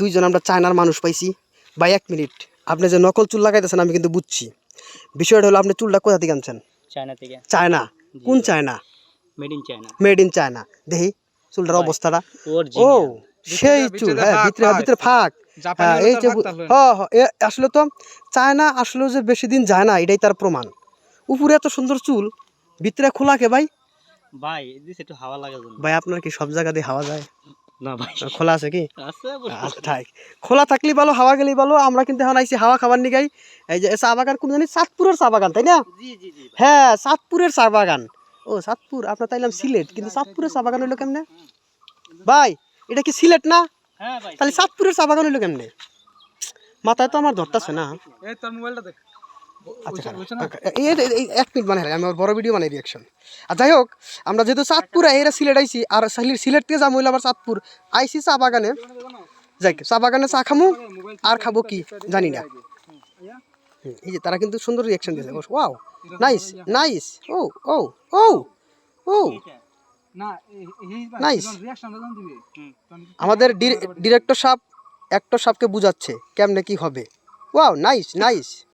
দুইজন আমরা চায়নার মানুষ পাইছি ভাই এক মিনিট। আপনি যে নকল চুল লাগাইতেছেন আমি কিন্তু বুঝছি। বিষয়টা হলো আপনি চুলটা কোথা থেকে আনছেন? চায়না থেকে। চায়না? কোন China? Made in China made in China দেখি চুলটার অবস্থাটা। ও সেই চুল। হ্যাঁ ভিতরে ভিতরে ফাঁক। হ্যাঁ এই যে আসলে তো চায়না আসলে যে বেশি দিন যায় না এটাই তার প্রমাণ। উপরে এত সুন্দর চুল ভিতরে খোলা কে ভাই ভাই একটু হাওয়া জন্য। ভাই আপনার কি সব জায়গা দিয়ে হাওয়া যায়? না ভাই। খোলা আছে কি। আচ্ছা ঠিক খোলা থাকলেই ভালো হাওয়া গেলে ভালো। আমরা কিন্তু এখন আইছি হাওয়া খাবার নিগাই এই যে চা বাগান কোন জানি চাঁদপুরের চা বাগান তাই না। হ্যাঁ চাঁদপুরের চা বাগান। ও চাঁদপুর আপনার তাইলাম সিলেট কিন্তু চাঁদপুরের চা বাগান হইল কেমনে? ভাই এটা কি সিলেট না? হ্যাঁ তাহলে চাঁদপুরের চা বাগান হইল কেমনে? মাথায় তো আমার ধরতেছে না। এই তোর মোবাইলটা দেখ। আচ্ছা এক মিনিট বানাই আমি আমার বড় ভিডিও বানাই রিয়াকশন আর যাই হোক আমরা যেহেতু চাঁদপুর এরা সিলেট আইছি আর সিলেট সিলেট থেকে যাব হইল আবার চাঁদপুর। আইছি চা বাগানে। যাই চা বাগানে চা খামু আর খাব কি জানি না। এই যে তারা কিন্তু সুন্দর রিয়াকশন দিয়েছে। Wow nice nice oh oh oh oh. না Nice. রিঅ্যাকশনটা আমাদের ডিরেক্টর সাহেব অ্যাক্টর সাহেবকে বুঝাচ্ছে কেমনে কি হবে। Wow nice nice